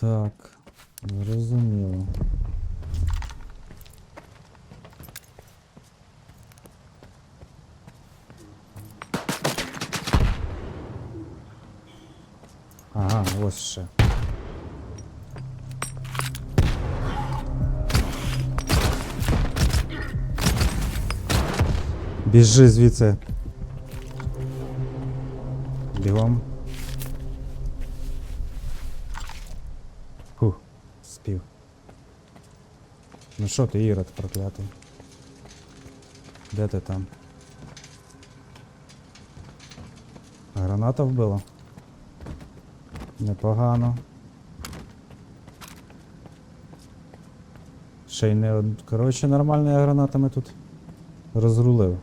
Так, зрозуміло. Ага, ось ще. Біжи звідси. Бігом. Фух, спів. Ну що ти, Ірод, проклятий? Де ти там? Граната вбила? Непогано. Ще й не од... Коротше, нормально я гранатами тут розрулив.